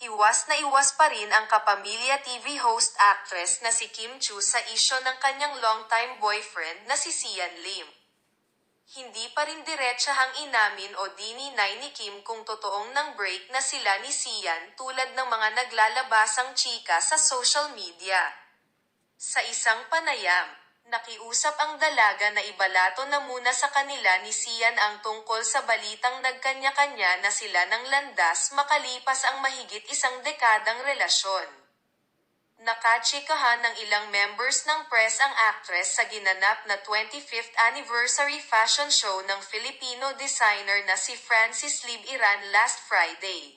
Iwas na iwas pa rin ang kapamilya TV host actress na si Kim Chu sa isyo ng kanyang longtime boyfriend na si Sian Lim. Hindi pa rin diretsahang inamin o dininay ni Kim kung totoong nang break na sila ni Sian tulad ng mga naglalabasang chika sa social media. Sa isang panayam, nakiusap ang dalaga na ibalato na muna sa kanila ni Sian ang tungkol sa balitang nagkanya-kanya na sila ng landas makalipas ang mahigit isang dekadang relasyon. Nakatsikahan ng ilang members ng press ang actress sa ginanap na 25th anniversary fashion show ng Filipino designer na si Francis Lib Iran last Friday.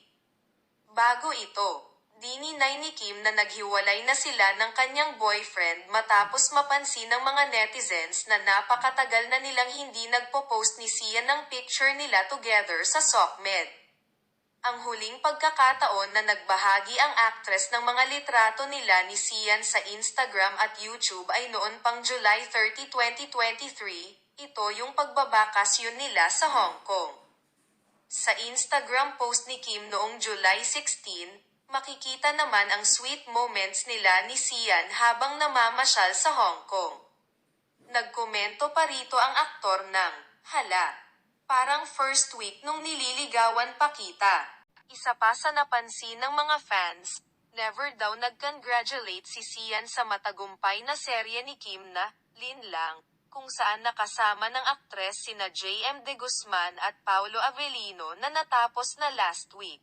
Bago ito, dininay ni Kim na naghiwalay na sila ng kanyang boyfriend matapos mapansin ng mga netizens na napakatagal na nilang hindi nagpo-post ni Sian ng picture nila together sa SOCMED. Ang huling pagkakataon na nagbahagi ang actress ng mga litrato nila ni Sian sa Instagram at YouTube ay noon pang July 30, 2023, ito yung pagbabakasyon nila sa Hong Kong. Sa Instagram post ni Kim noong July 16, makikita naman ang sweet moments nila ni Sian habang namamasyal sa Hong Kong. Nagkomento pa rito ang aktor ng, Hala, parang first week nung nililigawan pa kita. Isa pa sa napansin ng mga fans, never daw nag-congratulate si Sian sa matagumpay na serye ni Kim na, Lin Lang, kung saan nakasama ng aktres sina J.M. De Guzman at Paulo Avellino na natapos na last week.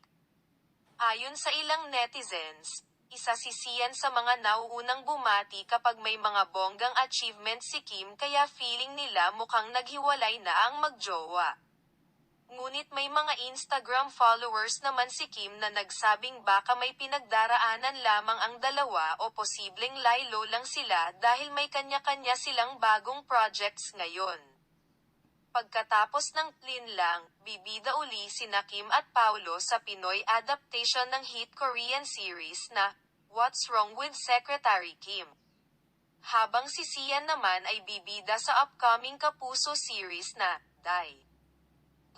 Ayon sa ilang netizens, isa si Sian sa mga nauunang bumati kapag may mga bonggang achievements si Kim kaya feeling nila mukhang naghiwalay na ang magjowa. Ngunit may mga Instagram followers naman si Kim na nagsabing baka may pinagdaraanan lamang ang dalawa o posibleng laylo lang sila dahil may kanya-kanya silang bagong projects ngayon. Pagkatapos ng Lin lang, bibida uli sina Kim at Paulo sa Pinoy adaptation ng hit Korean series na What's Wrong with Secretary Kim. Habang si Sian naman ay bibida sa upcoming Kapuso series na Die.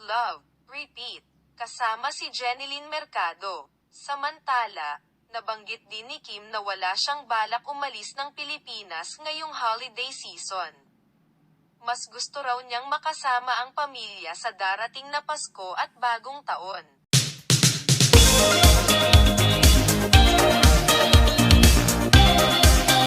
Love, Repeat, kasama si Jeneline Mercado. Samantala, nabanggit din ni Kim na wala siyang balak umalis ng Pilipinas ngayong holiday season. Mas gusto raw niyang makasama ang pamilya sa darating na Pasko at Bagong Taon.